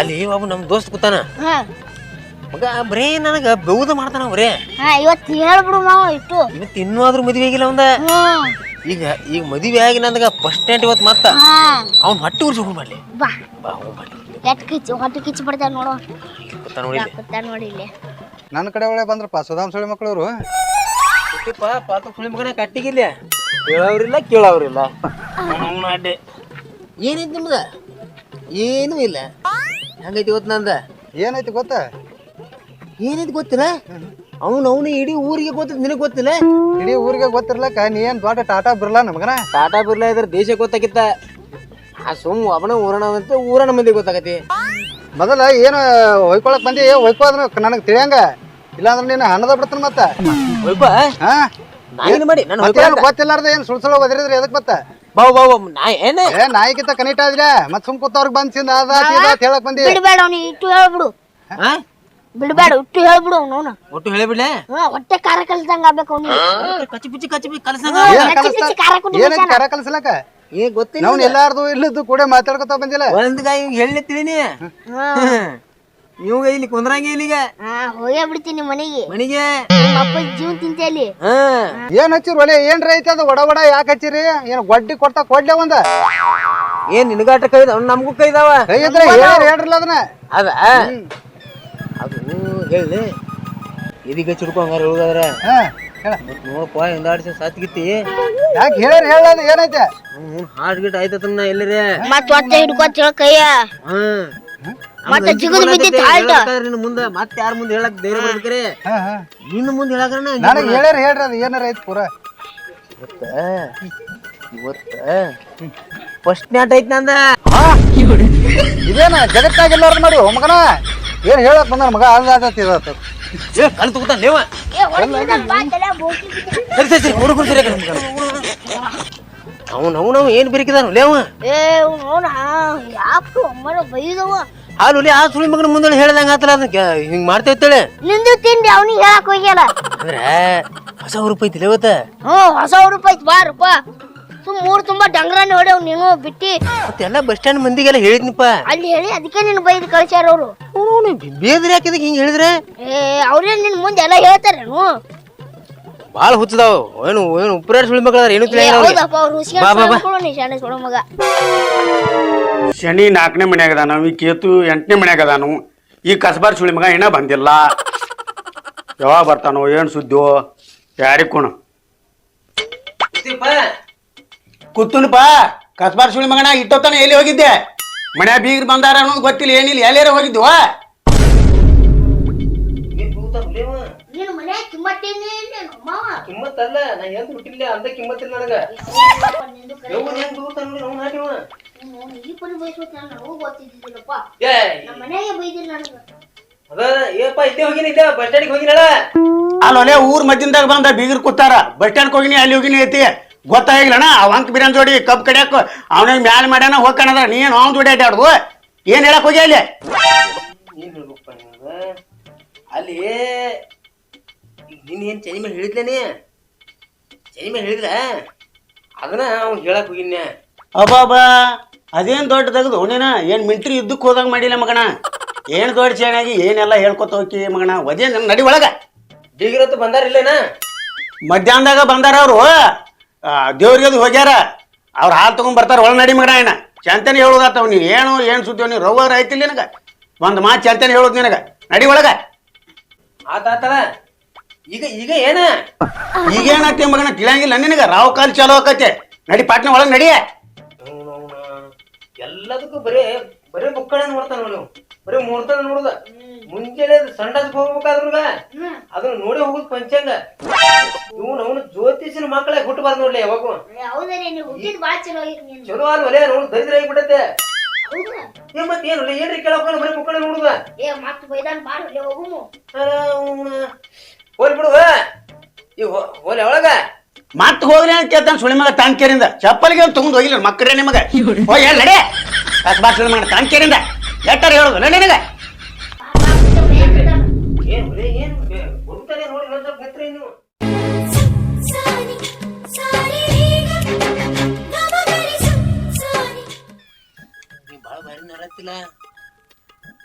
ಅಲ್ಲಿ ಒಬ್ಬ ನಮ್ ದೋಸ್ತ್ ಕೂತಾನ. ಹಾ. ಮಗ ಬರೇ ನನಗ ಬೆೌದ ಮಾಡ್ತಾನ ಬರೇ ಹಾ ಇವತ್ತು ಹೇಳ್ಬಿಡು ಮಾವ ಇಟ್ಟು. ಇವತ್ತು ಇನ್ನೂ ಆದ್ರೂ ಮದ್ವೆ ಆಗಿಲ್ಲ ಅವಂದ. ಹ್ಮ್. ಈಗ ಈಗ ಮದುವೆ ಆಗಿ ನನಗ ಫಸ್ಟ್ ನೈಟ್ ಇವತ್ತು ಮತ್ತ. ಹಾ. ಅವ್ನ ಹೊಟ್ಟೆ ಉರ್ಸಿ ಹೋಗಿ ಮಾಡ್ಲಿ. ಬಾ. ಬಾ ಹೋಗ್ ಮಾಡ್ಲಿ. ಎಟ್ ಕಿಚ್ಚು ಹೊಟ್ಟೆ ಕಿಚ್ಚು ಬಿಡ್ತಾವ ನೋಡು. ನೋಡಿ ಇಲ್ಲಿ. ಕೂತ ನೋಡಿ ಇಲ್ಲಿ. ನನ್ನ ಕಡೆ ಒಳ್ಳೆ ಬಂದ್ರಪ್ಪ ಸುಧಾಮ್ ಸುಳಿ ಮಕ್ಕಳವ್ರು ಹುಟ್ಟಿಪ್ಪ ಪಾತ ಸುಳಿ ಮಗನ ಕಟ್ಟಿಗಿಲ್ಲ ಹೇಳೋರಿಲ್ಲ ಕೇಳೋರಿಲ್ಲ ಅವ್ನ ಅಡ್ಡೆ. ನಿಮ್ದ ಏನೂ ಇಲ್ಲ. ಹಂಗೈತಿ ಗೊತ್ತು ನಂದ? ಏನೈತಿ ಗೊತ್ತ? ಏನೈತಿ ಗೊತ್ತಿಲ್ಲ? ಅವನು ಅವನು ಇಡೀ ಊರಿಗೆ ಗೊತ್ತ ನಿನಗೆ ಗೊತ್ತಿಲ್ಲ? ಇಡೀ ಊರಿಗೆ ಗೊತ್ತಿರ್ಲಕ್ಕ ನೀ ಏನ್ ದೊಡ್ಡ ಟಾಟಾ ಬಿರ್ಲಾ ನಮಗನ? ಟಾಟಾ ಬಿರ್ಲಾ ಇದ್ರ ದೇಶ ಗೊತ್ತಾಗಿತ್ತ ಆ ಸುಮ್ ಅವನ ಊರಣ ಅಂತ ಊರನ ಮಂದಿ ಗೊತ್ತಾಗತಿ ಮೊದಲ ಏನು ಹೊಯ್ಕೊಳಕ್ ಬಂದಿ? ಹೊಯ್ಕೋದ್ರ ನನಗೆ ತಿಳಿಯಂಗ. ಇಲ್ಲಾಂದ್ರೆ ನೀನು ಹಣ್ಣದ ಬಿಡ್ತಾನ ಮತ್ತ? ಹೊಯ್ಕೋ ಹಾ? ಏನು ಮಾಡಿ? ನಾನು ಮತ್ತೇನು ಗೊತ್ತಿಲ್ಲಾರ್ದ ಏನ್ ಸುಳ್ ಸುಳ ಒದರಿದ್ರೆ ಎದಕ್ ಬತ್ತ ಬಾವು ಬಾವು ನಾ ಏನೇ? ಏ ನಾಯಿಗಿಂತ ಕನೆಕ್ಟ್ ಆದ್ರೆ ಮತ್ ಸುಮ್ ಕೂತವ್ರಿಗೆ ಬಂದ್ ಅದ ತೀದ ಅಂತ ಹೇಳಕ್ ಬಂದಿ. ಬಿಡ್ಬೇಡ ಅವ್ನು ಇಟ್ಟು ಹೇಳ್ಬಿಡು. ಹಾ? ಬಿಡ್ಬೇಡ ಇಟ್ಟು ಹೇಳ್ಬಿಡು ಅವನು ಒಟ್ಟು ಹೇಳಿಬಿಡ್ಲೆ? ಹಾ ಹೊಟ್ಟೆ ಖಾರ ಕಲ್ಸಂಗ ಆಗ್ಬೇಕು ಅವ್ನಿಗೆ. ಕಚ್ಚಿ ಪಿಚ್ಚಿ ಕಚ್ಚಿ ಪಿಚ್ಚಿ ಕಲಸಂಗ ಏನ್ ಕಚ್ಚಿ ಕಲಿಸ್ತಾ ಪಿಚ್ಚಿ ಖಾರ ಕುಟ್ಟಿ ಏನೈತಿ ಕರ ಕಲ್ಸಲಕ್ಕ? ಏ ಗೊತ್ತಿಲ್ಲ. ನಾವ್ ಎಲ್ಲಾರ್ದು ಇಲ್ಲದ್ದು ಕೂಡ ಮಾತಾಡ್ಕೊತ ಬಂದಿಲ್ಲ. ಒಂದ್ ಗಾಯಿ ಹೇಳಿ ತಿಳಿನಿ. ಇವಾಗ ಇಲ್ಲಿ ಕುಂದ್ರಂಗ ಇಲ್ಲಿಗ? ಹಾ ಹೋಗೇ ಬಿಡ್ತೀನಿ ಮನೆಗೆ. ಮನೆಗೆ? ನಿಮ್ಮ ಅಪ್ಪ ಜೀವ ಹಾ. ಏನ್ ಹಚ್ಚಿರ್ ಒಲೆ? ಏನ್ರ ಐತಿ ಅದು? ಒಡ ಒಡ ಯಾಕೆ ಹಚ್ಚಿರಿ? ಏನ್ ಗೊಡ್ಡಿ ಕೊಡ್ತಾ ಕೊಡ್ಲೆ ಒಂದ? ಏನ್ ನಿನಗಾಟ ಕೈ ನಮ್ಗೂ ನಮಗೂ ಕೈದಾವ? ಕೈ ಇದ್ರೆ ಹೇಳ್ರಿ ಹೇಳ್ರಲ್ಲ ಅದನ್ನ? ಅದ ಅದು ಹೇಳಿ ಇದೀಗ ಚಿಡ್ಕೊ ಹಂಗಾರ ಹೇಳುದಾದ್ರ ಹೇಳ. ನೋಡಪ್ಪ ಹಿಂದಾಡ್ಸಿ ಸತ್ಗಿತ್ತಿ. ಯಾಕೆ ಹೇಳ್ರಿ ಹೇಳಲ್ಲ ಏನೈತೆ ಹ್ಞೂ ಹಾಡ್ ಗಿಟ್ ಆಯ್ತತನ್ನ ಎಲ್ಲರೇ. ಮತ್ತ ಹೊಟ್ಟೆ ಹಿಡ್ಕೊತ ಕೈಯ. ಹ್ಮ್ ಮತ್ತೆ ಜಿಗುದು ಬಿದ್ದಿತ್ತು ಹಾಲ್ಟ ನಿನ್ನ ಮುಂದೆ ಮತ್ತೆ ಯಾರ ಮುಂದೆ ಹೇಳಕ್ ಧೈರ್ಯ ಬರ್ಬೇಕ್ರಿ? ಹಾ ಹಾ. ನಿನ್ನ ಮುಂದೆ ಹೇಳಕ್ರ ನನಗೆ ಹೇಳ್ಯಾರ ಹೇಳ್ರಿ ಅದು. ಏನಾರ ಐತಿ ಪೂರ. ಇವತ್ತ ಇವತ್ತ. ಫಸ್ಟ್ ನ್ಯಾಟ್ ಐತ್ ನಂದ. ಇದೇನ ಜಗತ್ತಾಗಿಲ್ಲಾರ ಮಾಡಿ ಮಗನ. ಏನ್ ಹೇಳಕ್ ಬಂದ ಮಗ? ಏ ಕಲ್ ತಗೋತಾನ ಲೇವ ಏ ತಲೆ ಬೋಕಿ ಬಿದ್ದಿದೆ. ಸರಿ ಸರಿ ಸರಿ ಹುಡುಗರು ಸರಿ ಅವನು ಅವನು ಏನು ಬಿರಿಕಿದಾನು? ಲೇವ ಏ ನೋಡ ಯಾಕೆ ಅಮ್ಮನ ಬೈದವ. ಹಾಲು ಆ ಸುಳಿ ಮಗನ ಮುಂದೆ ಹೇಳ್ದಂಗ ಆತಲ್ಲ ಅದನ್ನ ಹಿಂಗ್ ಮಾಡ್ತೇವತ್ತೇಳೆ ನಿಂದು ತಿಂಡಿ ಅವನಿಗೆ ಹೇಳಕ್ ಹೋಗ್ಯಲ್ಲ ಅಂದ್ರೆ ಹೊಸ ರೂಪಾಯಿ ಐತಿ ಇವತ್ತ? ಹ್ಞೂ ಹೊಸ ಉಡುಪ ಐತಿ ಬಾರಪ್ಪ. ಸುಮ್ ಮೂರ್ ತುಂಬಾ ಡಂಗ್ರನ್ನ ಹೊಡೆವ್ ನೀನು ಬಿಟ್ಟಿ. ಮತ್ತೆಲ್ಲ ಬಸ್ ಸ್ಟ್ಯಾಂಡ್ ಮಂದಿಗೆಲ್ಲ ಹೇಳಿದ್ನಪ್ಪ. ಅಲ್ಲಿ ಹೇಳಿ ಅದಕ್ಕೆ ನಿನ್ ಬೈದ್ ಕಳ್ಸ್ಯಾರ ಅವ್ರು. ಅವನು ಬೇದ್ರೆ ಹಾಕಿದಕ್ಕೆ ಹಿಂಗ್ ಹೇಳಿದ್ರೆ? ಏ ಅವ್ರೇ ನಿನ್ ಮುಂದೆ ಎಲ್ಲ ಹೇಳ್ತಾರೇನು ಭಾಳ ಹುಚ್ಚದಾವ್. ಏನು ಏನು ಉಪ್ಪಿರಾಡ್ ಸುಳಿ ಮಗಳ ಏನು ಏ, ತಿಳಿಯಲ್ಲ ಅವ್ರಿಗೆ. ಹೌದಪ್ಪ ಅವ್ರು ಬಾ, ಬಾ, ಬಾ. ನೀ ಶಾಣೆ ಸೊಳ ಮಗ. ಶನಿ ನಾಲ್ಕನೇ ಮನ್ಯಾಗ ಅದಾನ ಈ ಕೇತು ಎಂಟನೇ ಮನ್ಯಾಗ ಅದಾನು ಈ ಕಸಬಾರ್ ಸುಳಿ ಮಗ ಏನ ಬಂದಿಲ್ಲ ಯಾವಾಗ ಬರ್ತಾನೋ ಏನು ಸುದ್ದಿಯೋ ಯಾರಿಗ್ ಕೋಣ ಕೂತುನಪ್ಪ ಕಸಬಾರ್ ಸುಳಿ ಮಗನ ಇಟ್ಟೋತಾನ ಎಲ್ಲಿ ಹೋಗಿದ್ದೆ ಮನೆ ಬೀಗ್ರು ಬಂದಾರ ಅನ್ನೋದು ಗೊತ್ತಿಲ್ಲ ಏನಿಲ್ಲ ಎಲ್ಲಾರ ಹೋಗಿದ್ವ ನೀನು ಮನೆ ಕಿಮ್ಮತ್ತೇನೆ ಮಾವ ಕಿಮ್ಮತ್ತಲ್ಲ ನಾ ಎಂತ ಹುಟ್ಟಿಲ್ಲ ಅಂತ ಕಿಮ್ಮತ್ತಿಲ್ಲ ನನಗ ನಿಂದು ಯವ್ವ, ಅಲ್ಲೊಲೆ ಊರ್ ಮಧ್ಯದಾಗ ಬಂದ ಬೀಗರ್ ಕೂತಾರ. ಬಸ್ ಸ್ಟ್ಯಾಂಡ್ ಹೋಗಿನಿ ಅಲ್ಲಿ ಹೋಗಿನಿ ಐತಿ. ಗೊತ್ತಾಗಿಲ್ಲಣ್ಣ ಅವ ಅಂಕ ಬಿರಿಯಾನಿ ಜೋಡಿ ಕಪ್ ಕಡಿಯಾಕ ಅವನಿಗೆ ಮ್ಯಾಲ ಮಾಡ್ಯಾನ ಹೋಗ್ಕಣದ ನೀ ಏನು ಅವ್ನ ಜೋಡಿ ಅಡ್ಡಾಡ್ದು ಏನ್ ಹೇಳಕ್ ಹೋಗಿ ಅಲ್ಲಿ? ಅಲ್ಲಿ ನೀನ್ ಏನ್ ಚನಿ ಮೇಲೆ ಹೇಳಿದ್ಲೇನಿ ಚನಿ ಮೇಲೆ ಹೇಳಿದ್ರ ಅದನ್ನ ಅವ್ನ್ ಹೇಳಕ್ ಹೋಗಿನ್ಯ? ಅಬ್ಬಾಬಾ ಅದೇನ್ ದೊಡ್ಡ ತೆಗೆದು? ನೀನ ಏನು ಮಿಂಟ್ರಿ ಇದ್ದಕ್ಕೆ ಹೋದಾಗ ಮಾಡಿಲ್ಲ ಮಗಣ ಏನು ದೊಡ್ಡ ಚೆನ್ನಾಗಿ ಏನೆಲ್ಲ ಹೇಳ್ಕೊತ ಹೋಗಿ ಮಗಣ ಒದೇ ನನ್ನ ನಡಿ ಒಳಗ. ಬಂದಾರ ಬಂದಾರಿಲ್ಲೇನ ಮಧ್ಯಾಹ್ನದಾಗ ಬಂದಾರ ಅವರು. ದೇವ್ರಿಗೆ ಅದು ಹೋಗ್ಯಾರ. ಅವ್ರು ಹಾಲು ತಗೊಂಡ್ ಬರ್ತಾರ ಒಳ ನಡಿ ಮಗಣ ಏನ ಚಂತನೆ ಹೇಳೋದಾತವ್ ನೀನು. ಏನು ಏನು ಸುದ್ದಿ ನೀ ರವ್ವರ್ ಐತಿಲ್ಲ ನಿನಗ? ಒಂದು ಮಾತು ಚಂತನೆ ಹೇಳೋದು ನಿನಗ. ನಡಿ ಒಳಗ. ಆತಾತರ ಈಗ ಈಗ ಏನ? ಈಗೇನಾಗ್ತಿ ಮಗನ? ತಿಳಿಯಂಗಿಲ್ಲ ನಿನಗ. ರಾವ್ ಕಾಲ್ ಚಾಲೋ ಆಕತ್ತೆ ನಡಿ ಪಾಟ್ನ ಒಳಗೆ ನಡಿ. ಅವ್ನವ್ನ ಎಲ್ಲದಕ್ಕೂ ಬರೇ ಬರೇ ಬುಕ್ಕಣ ನೋಡ್ತಾನ ನೋಡು ಬರೇ ಮುಹೂರ್ತನ ನೋಡುದ. ಮುಂಜಾನೆ ಸಂಡಾಸಕ್ಕೆ ಹೋಗ್ಬೇಕಾದ್ರಗ ಅದನ್ನ ನೋಡಿ ಹೋಗುದು ಪಂಚಾಂಗ. ಇವನು ಅವನು ಜ್ಯೋತಿಷನ ಮಕ್ಕಳೇ ಹುಟ್ಟಬಾರ್ದು ನೋಡ್ಲಿ ಯಾವಾಗೂ ಚಲೋ ಆದ ಒಲೆ ನೋಡು ದರಿದ್ರ ಆಗಿಬಿಡತ್ತೆ ಏ ಮತ್ತೆ ಏನು ಏನ್ರಿ ಕೇಳಪ್ಪ ಬರೀ ಮುಕ್ಕಣ ನೋಡುದ? ಏ ಮತ್ ಬೈದಾನ್ ಬಾರ ಹೋಗುಮು. ಹೋಲ್ ಬಿಡುವ ಈ ಹೋಲೆ ಒಳಗ ಮತ್ ಹೋಗ್ಲಿ ಅಂತ ಕೇಳ್ತಾನೆ ಸುಳಿ ಮಗ ತಾನ್ಕೇರಿಂದ ಚಪ್ಪಲಿಗೆ ತಗೊಂಡು ಹೋಗಿಲ್ಲ ಮಕ್ಕಳೇ ನಿಮಗ. ಹೋಗಿ ಹೇಳ ನಡೆ. ಕಸ್ಬಾ ಸುಳಿ ಮಗ ತಾನ್ಕೇರಿಂದ ಎಟ್ಟಾರ ಹೇಳೋದು? ನಡಿ ನಿನಗ.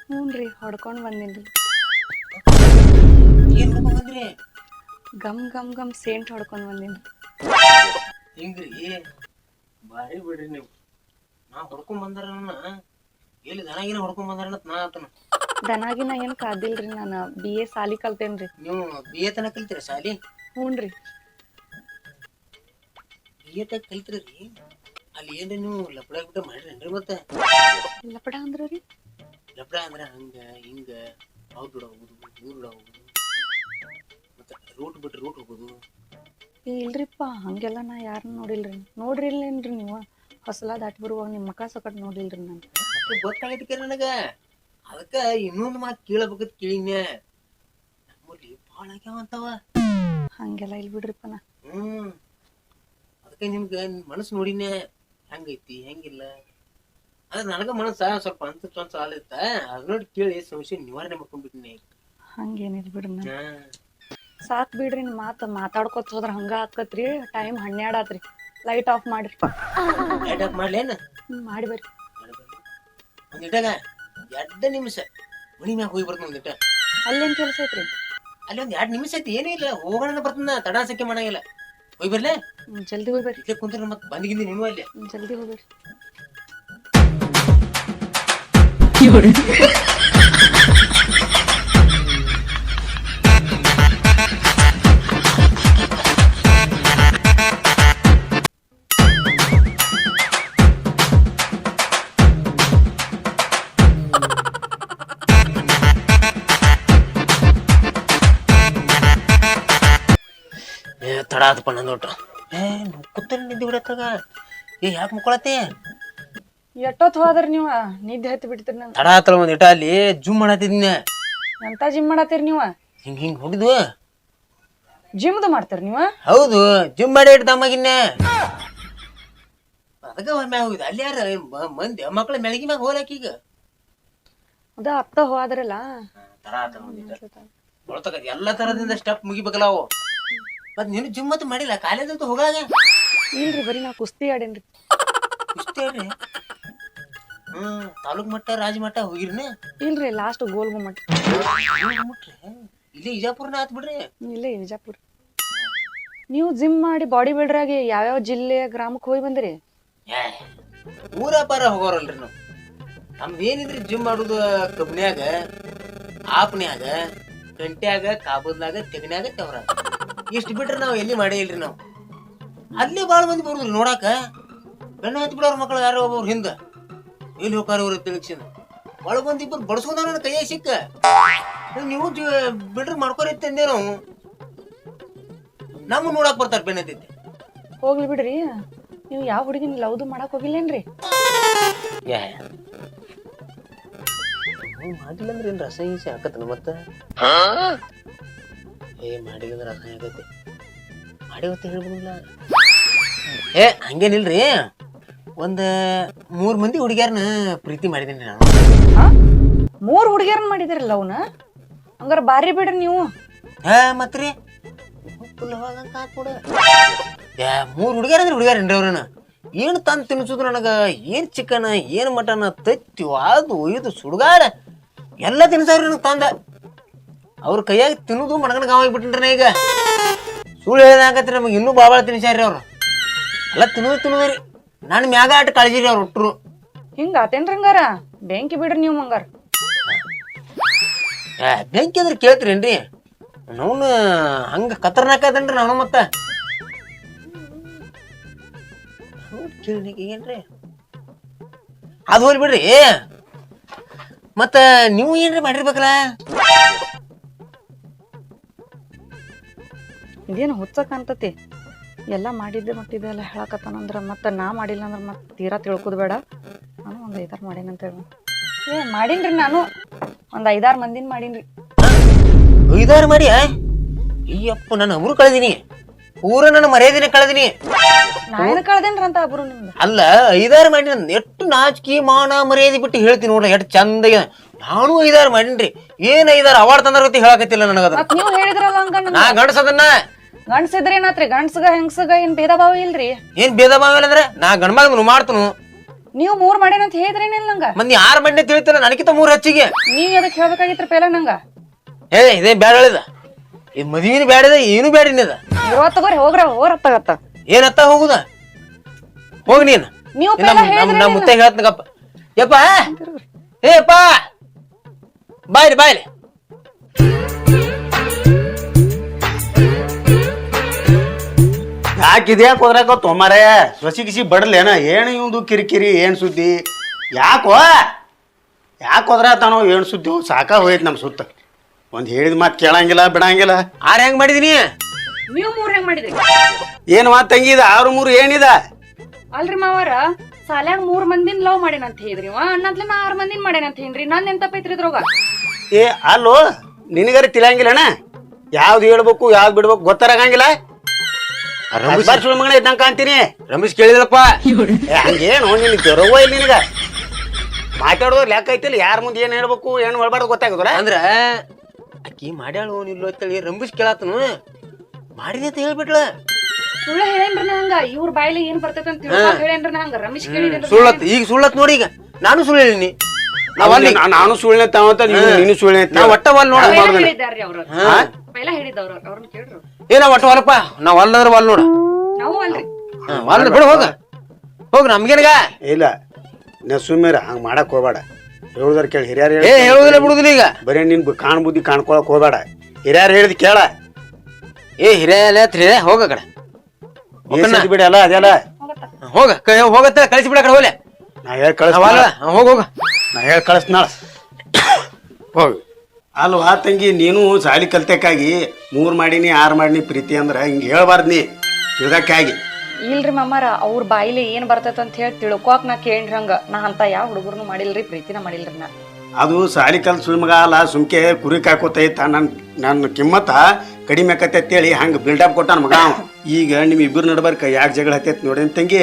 ಹ್ಞೂ ರೀ ಹೊಡ್ಕೊಂಡು ಬಂದಿನ್ರಿ ಏನ್ ಮಾಡ್ಕೊಂಡ್ ಬಂದ್ರಿ? ಗಮ್ ಗಮ್ ಗಮ್ ಸೇಂಟ್ ಹೊಡ್ಕೊಂಡು ಬಂದಿನ್ರಿ ಹಿಂಗ್ರಿ ಬಾರಿ ಬಿಡ್ರಿ ನೀವು. ನಾ ಹೊಡ್ಕೊಂಡ್ ಬಂದಾರ ಎಲ್ಲಿ ದನಾಗಿನ ಹೊಡ್ಕೊಂಡ್ ಬಂದಾರ ನಾ ಆತನ. ದನಾಗಿನ ಏನ್ ಕಾದಿಲ್ರಿ ನಾನು ಬಿ ಎ ಸಾಲಿ ಕಲ್ತೇನ್ರಿ. ನೀವು ಬಿ ಎ ತನ ಕಲ್ತೀರ ಸಾಲಿ ಹ್ಞೂನ್ರಿ ಬಿ ಎ ತನ ಕಲ್ತ್ರಿ ಅಲ್ಲಿ ಏನ್ ನೀವು ಲಪಡ ಬಿಟ್ಟ ಮಾಡಿರೇನ್ರಿ ಮತ್ತೆ? ಲಪಡ ಅಂದ್ರ ರೀ? ಲಪಡ ಅಂದ್ರ ಹಂಗ ಹಿಂಗ ಅವ್ರ ಬಿಡ ಹೋಗುದು ಇವ್ರ ಬಿಡ ಹೋಗುದು ಮತ್ತೆ ರೂಟ್ ಬಿಟ್ಟು ರೂಟ್ ಹೋಗುದು. ಇಲ್ರಿಪ್ಪ ಹಂಗೆಲ್ಲ ನಾ ಯಾರನ್ನ ನೋಡಿಲ್ರಿ. ನೋಡ್ರಿ ಇಲ್ಲೇನ್ರಿ ನೀವು? ಹೊಸಲ ದಾಟಿ ಬರುವಾಗ ನಿಮ್ಮ ಮಕ್ಕ ಸೊಕಟ್ ನೋಡಿಲ್ರಿ ನಾನು. ಮತ್ತೆ ಗೊತ್ತಾಗೈತಿ ನನಗ? ಅದಕ್ಕ ಇನ್ನೊಂದು ಮಾತು ಕೇಳಬೇಕಂತ ಕೇಳಿನ್ಯ ನಮ್ಮಲ್ಲಿ ಭಾಳ ಆಗ್ಯಾವಂತವ ಹಂಗೆಲ್ಲ ಇಲ್ಲ ಬಿಡ್ರಿಪ್ಪ ನಾ. ಹ್ಮ್. ಅದಕ್ಕೆ ನಿಮ್ಗೆ ಮನಸ್ಸು ನೋಡಿನೇ ಹೆಂಗೈತಿ ಹೆಂಗಿಲ್ಲ? ಅದ್ರ ನನಗ ಮನಸ್ಸ ಸ್ವಲ್ಪ ಅಂತ ಸ್ವಂತ ಸಾಲಿತ್ತ ಅದ್ ನೋಡಿ ಕೇಳಿ ಸಮಸ್ಯೆ ನಿವಾರಣೆ ಮಾಡ್ಕೊಂಡ್ಬಿಟ್ಟಿನಿ ಹಂಗೇನಿಲ್ಲ ಬಿಡ್ರಿ ನಾನು. ಹಾ. ಸಾಕ್ ಬಿಡ್ರಿ ನಿಮ್ ಮಾತ ಮಾತಾಡ್ಕೊತ ಹೋದ್ರ ಹಂಗ ಆಕತ್ರಿ ಟೈಮ್ ಹನ್ನೆರಡ್ ಆತ್ರಿ. ಲೈಟ್ ಆಫ್ ಮಾಡ್ರಿ. ಆಫ್ ಮಾಡ್ಲೇನ ಹ್ಮ್, ಮಾಡಿ ಬರ್ರಿ. ಒಂದ್ ಇಟ್ಟಾಗ ಎರಡ್ ನಿಮಿಷ. ಮನಿ ಮ್ಯಾಗ ಹೋಗಿ ಬರ್ತೀನಿ ಒಂದಿಟ ಅಲ್ಲೇನ್ ಕೆಲಸ ಐತ್ರಿ? ಅಲ್ಲಿ ಒಂದ್ ಎರಡ್ ನಿಮಿಷ ಐತಿ ಏನೇ ಇಲ್ಲ. ಹೋಗೋಣ ಬರ್ತದ ತಡ ಸಕ್ಕೆ ಮಾಡಂಗಿಲ್ಲ. ಹೋಗಿ ಬರ್ಲೆ? ಹ್ಮ್, ಜಲ್ದಿ ಹೋಗಿ ಬರ್ರಿ. ಇಲ್ಲೇ ಕುಂತ್ರ ಮತ್ತೆ ಬಂದಿಗಿಂದ ನೀನು ಅಲ್ಲಿ. ಹ್ಮ್, ಜಲ್ದಿ ಹೋಗಿ ಬರ್ರಿ. ಆತಪ್ಪ ನಂದು ಒಟ್ಟು. ಏ ಕೂತಲ್ಲಿ ನಿದ್ದೆ ಬಿಡತ್ತಾಗ ಏ ಯಾಕೆ ಮುಕ್ಕೊಳತಿ ಎಟ್ಟೊತ್ತು ಹೋದ್ರಿ ನೀವ? ನಿದ್ದೆ ಹತ್ತಿ ಬಿಡ್ತೀರಿ ನಂಗೆ. ತಡ ಆತಲ್ಲ ಒಂದ್ ಇಟ ಅಲ್ಲಿ ಜುಮ್ ಮಾಡತ್ತಿದ್ನೆ ಎಂತ ಜಿಮ್ ಮಾಡತ್ತೀರಿ ನೀವ? ಹಿಂಗ್ ಹಿಂಗ್ ಹೋಗಿದ್ವು. ಜಿಮ್ದು ಮಾಡ್ತೀರಿ ನೀವ? ಹೌದು ಜಿಮ್ ಮಾಡಿ ಇಟ್ಟು ತಮ್ಮಗಿನ್ನೆ ಅದಕ್ಕೆ ಒಮ್ಮೆ ಹೋಗಿದ ಅಲ್ಲಿ ಯಾರ ಮ- ಮಂದಿ ಮಕ್ಳು ಮೆಳಗಿ ಮ್ಯಾಗ ಹೋಲಕ್ಕೀಗ ಅದ ಅತ್ತ ಹೋದ್ರಲ್ಲ. ತಡ ಆತ ಎಲ್ಲ ಎಲ್ಲಾ ತರದಿಂದ ಸ್ಟೆಪ್ ಮುಗಿಬೇಕಲ್ಲ ಅವು. ಮತ್ ನೀನು ಜಿಮ್ ಮತ್ತೆ ಮಾಡಿಲ್ಲ ಕಾಲೇಜ್ ಅಂತ ಹೋಗಾಗ? ಇಲ್ರಿ ಬರೀ ನಾ ಕುಸ್ತಿ ಆಡೇನ್ರಿ. ಕುಸ್ತಿ ರೀ ಹ್ಮ್ ತಾಲೂಕ್ ಮಟ್ಟ ರಾಜ ಮಟ್ಟ ಹೋಗಿರ್ನ? ಇಲ್ರಿ ಲಾಸ್ಟ್ ಗೋಲ್ ಗುಮ್ಮಟ್ ಇಲ್ಲಿ ಇಜಾಪುರ್ನ ಆತ್ ಬಿಡ್ರಿ? ಇಲ್ಲೇ ವಿಜಾಪುರ ನೀವು ಜಿಮ್ ಮಾಡಿ ಬಾಡಿ ಬಿಲ್ಡರ್ ಆಗಿ ಯಾವ್ಯಾವ ಜಿಲ್ಲೆ ಗ್ರಾಮಕ್ಕೆ ಹೋಗಿ ಬಂದ್ರಿ? ಏ, ಊರ ಪಾರ ಹೋಗೋರಲ್ರಿ ನಾವು. ನಮ್ದು ಏನಿದ್ರಿ ಜಿಮ್ ಮಾಡುದು ಕಬ್ನ್ಯಾಗ ಆಪ್ನ್ಯಾಗ ಗಂಟ್ಯಾಗ ಕಾಬೂದ್ನಾಗ ತೆಗನ್ಯಾಗ ತೆವ್ರಾಗ ಇಷ್ಟು ಬಿಟ್ರೆ ನಾವು ಎಲ್ಲಿ ಮಾಡೇ ಇಲ್ರಿ ನಾವು? ಅಲ್ಲಿ ಭಾಳ ಮಂದಿ ಬರುದಿಲ್ಲ ನೋಡಾಕ. ಬೆನ್ನ ಹತ್ತಿ ಬಿಡೋರ್ ಮಕ್ಳು ಯಾರೋ ಒಬ್ಬರು ಹಿಂದ. ಎಲ್ಲಿ ಹೋಗಾರ ಅವ್ರ ತಿಳಿಕ್ಷಿನ ಒಳಗ್ ಬಂದು ಇಬ್ಬರು ಬಡ್ಸೋದ ನನ್ನ ಕೈಯಾಗ ಸಿಕ್ಕ. ನೀವು ಜ- ಬಿಡ್ರಿ ಮಾಡ್ಕೊರಿ ತಂದೆ ನಾವು. ನಮ್ಮ ನೋಡಾಕ್ ಬರ್ತಾರ ಬೆನ್ನ ಹತ್ತೈತಿ. ಹೋಗ್ಲಿ ಬಿಡ್ರಿ. ನೀವು ಯಾವ ಹುಡುಗಿನ ಲವ್ದು ಮಾಡಕ್ ಹೋಗಿಲ್ಲೇನ್ರಿ? ಯಾ. ಮಾಡಿಲ್ಲ ಅಂದ್ರೆ ಏನ್ ರಸ ಈಸಿ ಹಾಕತ್ತನ ಮತ್ತ ಏ ಮಾಡಿದ್ರೆ ಅರ್ಥ ಆಗೈತಿ ಮಾಡಿ ಹೊತ್ತು ಹೇಳ್ಬೋದಿಲ್ಲ. ಏ ಹಂಗೇನಿಲ್ರಿ? ಒಂದು ಮೂರು ಮಂದಿ ಹುಡುಗಿಯರ್ನ ಪ್ರೀತಿ ಮಾಡಿದ್ದೀನಿ ನಾನು. ಮೂರು ಹುಡುಗಿಯರನ್ನ ಮಾಡಿದಿರಲ್ಲ ಅವನ? ಹಂಗಾರ ಬಾರಿ ಬಿಡ್ರಿ ನೀವು. ಹಾ ಮತ್ರಿ? ಏ ಮೂರ್ ಹುಡುಗ್ಯಾರ ಅಂದ್ರೆ ಹುಡುಗಿಯರೇನ್ರಿ ಅವ್ರನ್ನ? ಏನು ತಂದು ತಿನ್ಸುದು ನನಗೆ? ಏನು ಚಿಕನ್ ಏನು ಮಟನ್ ತತ್ತಿ ಅದು ಇದು ಸುಡುಗಾರ ಎಲ್ಲ ತಿನ್ಸಾವ್ರಿ ನನಗೆ ತಂದ. ಅವ್ರ ಕೈಯಾಗ ತಿನ್ನುದು ಮಣಗಣ ಗಾವ ಆಗ್ಬಿಟ್ಟಿನ್ರಿ ಈಗ. ಸುಳ್ಳು ಹೇಳ್ದಾಗತ್ರಿ ನಮಗೆ ಇನ್ನೂ ಬಾಬಾಳ ತಿನ್ಸ್ಯಾರ ಅವ್ರು. ಎಲ್ಲ ತಿನ್ನೋದು ತಿನ್ನೋದ್ರಿ. ನಾನು ಮ್ಯಾಗ ಆಟ ಕಾಳಜಿ ರೀ ಅವ್ರು ಹುಟ್ಟರು ಹಿಂಗ ಆತೇನ್ರಿ ಹಂಗಾರ? ಬೆಂಕಿ ಬಿಡ್ರಿ ನೀವು ಹಂಗಾರ ಏ ಬೆಂಕಿ ಅಂದ್ರೆ ಕೇಳ್ತೀರೇನ್ರಿ? ನಾನು ಹಂಗ ಖತರ್ನಾಕ್ ಅದನ್ರಿ ನಾನು ಮತ್ತೆ. ಏನ್ರಿ ಅದು ಹೋಗ್ಲಿ ಬಿಡ್ರಿ. ಮತ್ತೆ ನೀವು ಏನ್ರಿ ಮಾಡಿರ್ಬೇಕಲ್ಲ? ಇದೇನು ಹುಚ್ಚಕ್ಕೆ ಅಂತತಿ ಎಲ್ಲ ಮಾಡಿದ್ದೆ ಮತ್ತು ಇದೆಲ್ಲ ಹೇಳಕತ್ತಾನಂದ್ರೆ ಮತ್ತೆ ನಾ ಮಾಡಿಲ್ಲ ಅಂದ್ರೆ ಮತ್ತೆ ತೀರಾ ತಿಳ್ಕೊದು ಬೇಡ. ನಾನು ಒಂದು ಐದಾರು ಮಾಡೀನಿ ಅಂತ ಹೇಳಿ. ಏ ಮಾಡೀನ್ರಿ ನಾನು. ಒಂದು ಐದಾರು ಮಂದಿನ ಮಾಡೀನ್ರಿ. ಐದಾರು ಮಾಡಿ ಅಯ್ಯಪ್ಪ ನಾನು ಅವರು ಕಳೆದೀನಿ. ಪೂರ ನನ್ನ ಮರ್ಯಾದಿನ ಕಳೆದೀನಿ. ನಾನು ಕಳ್ದೇನ್ರಿ ಅಂತ ಅಬ್ರು ನಿಮ್ದು? ಅಲ್ಲ ಐದಾರು ಮಾಡಿ ನಾನು ಎಷ್ಟು ನಾಚಿಕೆ ಮಾನ ಮರ್ಯಾದೆ ಬಿಟ್ಟು ಹೇಳ್ತೀನಿ ನೋಡ್ರಿ ಎಷ್ಟು ಚಂದ ನಾನು ಐದಾರು ಮಾಡೀನ್ರಿ. ಏನ್ ಐದಾರು ಅವಾರ್ಡ್ ತಂದ್ರ ಗೊತ್ತಿ ಹೇಳಕತ್ತಿಲ್ಲ ನನಗದ ನೀವು ಹೇಳಿದ್ರಲ್ಲ ಹಂಗ ನಾ ಗಂಡಸದನ್ನ ಗಂಡ್ಸಿದ್ರ ಏನಾತ್ರಿ? ಗಂಡ್ಸಗ ಹೆಂಗ್ಸಗ ಏನ್ ಭೇದ ಭಾವ ಇಲ್ರಿ? ಏನ್ ಭೇದ ಭಾವ ಇಲ್ಲ ಅಂದ್ರೆ ನಾ ಗಂಡ್ಮಗ ಮಾಡ್ತನು. ನೀವು ಮೂರ್ ಮಾಡೇನಂತ ಹೇಳಿದ್ರೇನಿಲ್ಲ ನಂಗ? ಮಂದಿ ಆರ್ ಮಂಡಿ ತಿಳಿತಾರ ನನಗಿಂತ ಮೂರ್ ಹೆಚ್ಚಿಗೆ. ನೀವ್ ಅದಕ್ಕೆ ಹೇಳ್ಬೇಕಾಗಿತ್ರ ಪೇಲ ನಂಗ? ಏ ಇದೇ ಬ್ಯಾಡ ಹೇಳಿದ ಈ ಮದುವಿನ ಬ್ಯಾಡಿದ ಏನು ಬೇಡನಿದ ಇವತ್ತ ತಗೋರಿ ಹೋಗ್ರ ಹೋರತ್ತಾಗತ್ತ ಏನತ್ತ ಹೋಗುದ? ಹೋಗ್ ನೀನ್. ನೀವು ಪೇಲ ನಮ್ಮ ಮುತ್ತೆ ಹೇಳ್ತನಗಪ್ಪ ಯಪ್ಪ ಏ ಯಪ್ಪ. ಬಾಯ್ರಿ ಬಾಯ್ಲಿ. ಯಾಕೆ ಇದ್ಯಾಕೆ ಹೋದ್ರಾಕ ತೊಂಬಾರೆ ಸೊಸಿ ಗಿಸಿ ಬಡಲೇನ? ಏನು ಇವಂದು ಕಿರಿಕಿರಿ ಏನು ಸುದ್ದಿ? ಯಾಕೋ? ಯಾಕೆ ಹೋದ್ರಾತಾನೋ ಏನು ಸುದ್ದಿ? ಸಾಕ ಹೋಯ್ತು ನಮ್ಮ ಸುತ್ತ. ಒಂದು ಹೇಳಿದ ಮಾತು ಕೇಳಂಗಿಲ್ಲ ಬಿಡಂಗಿಲ್ಲ. ಆರ್ ಹೆಂಗ್ ಮಾಡಿದೀನಿ? ನೀವು ಮೂರ್ ಹೆಂಗ್ ಮಾಡಿದ್ರಿ? ಏನು ಮಾತು ತಂಗಿದ? ಆರು ಮೂರು ಏನಿದ? ಅಲ್ರಿ ಮಾವಾರ ಸಾಲ್ಯಾಗ ಮೂರ್ ಮಂದಿನ ಲವ್ ಮಾಡೇನಂತ ಹೇಳಿದ್ರಿ ಅಣ್ಣ ನಾ ಆರ್ ಮಂದಿನ ಮಾಡೇನಂತ ಹೇಳಿದ್ರಿ ನನ್ ಎಂತ ಪೈತ್ರಿ ಇದ್ರೋಗ? ಏ ಅಲ್ಲೋ ನಿನಗಾರ ತಿಳಿಯಂಗಿಲ್ಲಣ್ಣ ಯಾವ್ದು ಹೇಳ್ಬೇಕು ಯಾವ್ದು ಬಿಡ್ಬೇಕು ಗೊತ್ತಾರಾಗಂಗಿಲ್ಲ ಬಾರ್ ಸುಳ್ಳು ಮಗನ ಇದ್ದಂಗೆ ಕಾಣ್ತೀನಿ. ರಮೇಶ್ ಕೇಳಿದ್ರಪ್ಪ. ಏ, ಹಂಗೇನು ನಿನ್ ತೆರವ ಇಲ್ಲ ನಿನಗ. ಮಾತಾಡೋದು ಲೆಕ್ಕ ಐತಿಲ್ಲ ಯಾರ ಮುಂದೆ ಏನು ಹೇಳ್ಬೇಕು ಏನು ಹೇಳ್ಬಾರ್ದು ಗೊತ್ತಾಗೋದ್ರ ಅಂದ್ರ ಅಕ್ಕಿ ಮಾಡ್ಯಾಳು ನಿಲ್ಲೋ ಅಂತೇಳಿ ರಂಬಿಸ್ ಕೇಳಾತನು. ಮಾಡಿದೆ ಅಂತ ಹೇಳ್ಬಿಟ್ಲ ಸುಳ್ಳ ಹೇಳೇನ್ರಿ ನಂಗ? ಹಂಗ ಇವ್ರ ಬಾಯ್ಲಿ ಏನ್ ಬರ್ತೈತೆ ಅಂತ ಹೇಳೇನ್ರಿ ನಂಗ? ಹಂಗ ರಮೇಶ್ ಕೇಳಿದೇನ್ರಿ ಸುಳ್ಳತ್ ಈಗ ಸುಳ್ಳತ್ ನೋಡಿ ಈಗ. ನಾನು ಸುಳ್ಳು ಹೇಳಿನಿ. ನಾವ್ ಅಲ್ಲಿ ನಾನು ಸುಳ್ಳೆ ತಾವಂತ ನೀನು ನೀನು ಸುಳ್ಳೆ ನಾವ್ ಒಟ್ಟ ನೋಡ. ಅವ್ರ. ಪೈಲ ಹೇಳಿದವ್ರ ಅವ್ರನ್ನ ಕೇಳ್ರು. ಏನ ಒಟ್ಟ ಹೊಲಪ್ಪ ನಾವ್ ಅಲ್ಲದ್ರ ವಲ್ ನೋಡ. ನಾವು ಅಲ್ರಿ. ಒಲ್ ಬಿಡು ಹೋಗ. ಹೋಗ ನಮ್ಗೇನಗ? ಇಲ್ಲ. ನಾ ಸುಮ್ಮನೆ ಹಂಗೆ ಮಾಡಕ್ ಹೋಗ್ಬೇಡ. ಹೇಳುದಾರ ಕೇಳಿ ಹಿರಿಯರು ಏ ಹೇಳುದಿಲ್ಲ ಬಿಡುದಿಲ್ಲ ಈಗ. ಬರೀ ನಿನ್ ಕಾಣ್ ಬುದ್ಧಿ ಕಾಣ್ಕೊಳಕ್ ಹೋಗ್ಬೇಡ. ಹಿರಿಯರು ಹೇಳಿದ್ ಕೇಳ. ಏ ಹಿರಿಯ ಹತ್ರ ಹೋಗ ಕಡೆ. ಬಿಡಿ ಅಲ್ಲ ಅದೆಲ್ಲ. ಹೋಗ ಕ- ಹೋಗತ್ತ ಕಳಿಸಿ ಬಿಡ ಕಡೆ ಹೋಗ್ಲೆ. ನಾ ಹೇಳಿ ಕಳಿಸ್ ನಾವ್ ಹೋಗ ಹೋಗ. ನಾ ಹೇಳಿ ಕಳಿಸ್ನಾಳ ಹೋಗಿ. ಅಲ್ವಾ ತಂಗಿ ನೀನು ಸಾಲಿ ಕಲ್ತಕ್ಕಾಗಿ ಮೂರ್ ಮಾಡೀನಿ ಆರ್ ಮಾಡಿನಿ ಪ್ರೀತಿ ಅಂದ್ರೆ ಹಿಂಗೆ ಹೇಳ್ಬಾರ್ದು ನೀ. ತಿಳ್ದಕ್ಕಾಗಿ ಇಲ್ರಿ ಮಾಮಾರ ಅವ್ರ ಬಾಯಿಲಿ ಏನ್ ಬರ್ತೈತೆ ಅಂತ ಹೇಳಿ ತಿಳ್ಕೊಕ್ ನಾ ಕೇಳ್ರಂಗ ಹಂಗ. ನಾ ಅಂತ ಯಾವ ಹುಡುಗರ್ನು ಮಾಡಿಲ್ರಿ ಪ್ರೀತಿನ ಮಾಡಿಲ್ರಿ ನಾ. ಅದು ಸಾಲಿ ಕಲ್ ಸುಳ್ಮಗ ಅಲ್ಲ ಸುಮ್ಕೆ ಕುರಿ ಕಾಕೋತೈತ. ನನ್ನ ನನ್ನ ಕಿಮ್ಮತ್ತ ಕಡಿಮೆ ಆಕತ್ತೆ ಅಂತೇಳಿ ಹಂಗೆ ಬಿಲ್ಡಪ್ ಕೊಟ್ಟಾನ ಮಗ ಅವ. ಈಗ ನಿಮ್ ಇಬ್ಬರು ನಡ್ಬರ್ಕ ಯಾಕೆ ಜಗಳ ಹತ್ತೈತಿ ನೋಡಿ ತಂಗಿ?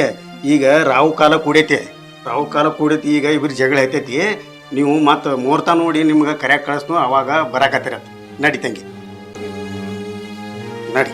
ಈಗ ರಾವು ಕಾಲ ಕೂಡೈತಿ. ರಾವು ಕಾಲ ಕೂಡೈತಿ, ಈಗ ಇಬ್ರು ಜಗಳ ಐತೈತಿ ನೀವು ಮತ್ತೆ ಮುಹೂರ್ತ ನೋಡಿ ನಿಮ್ಗೆ ಕರ್ಯಾಕ್ ಕಳಿಸ್ನು ಅವಾಗ ಬರಕತ್ತಿರತ್ತೆ ನಡಿ ತಂಗಿ. ನಡಿ.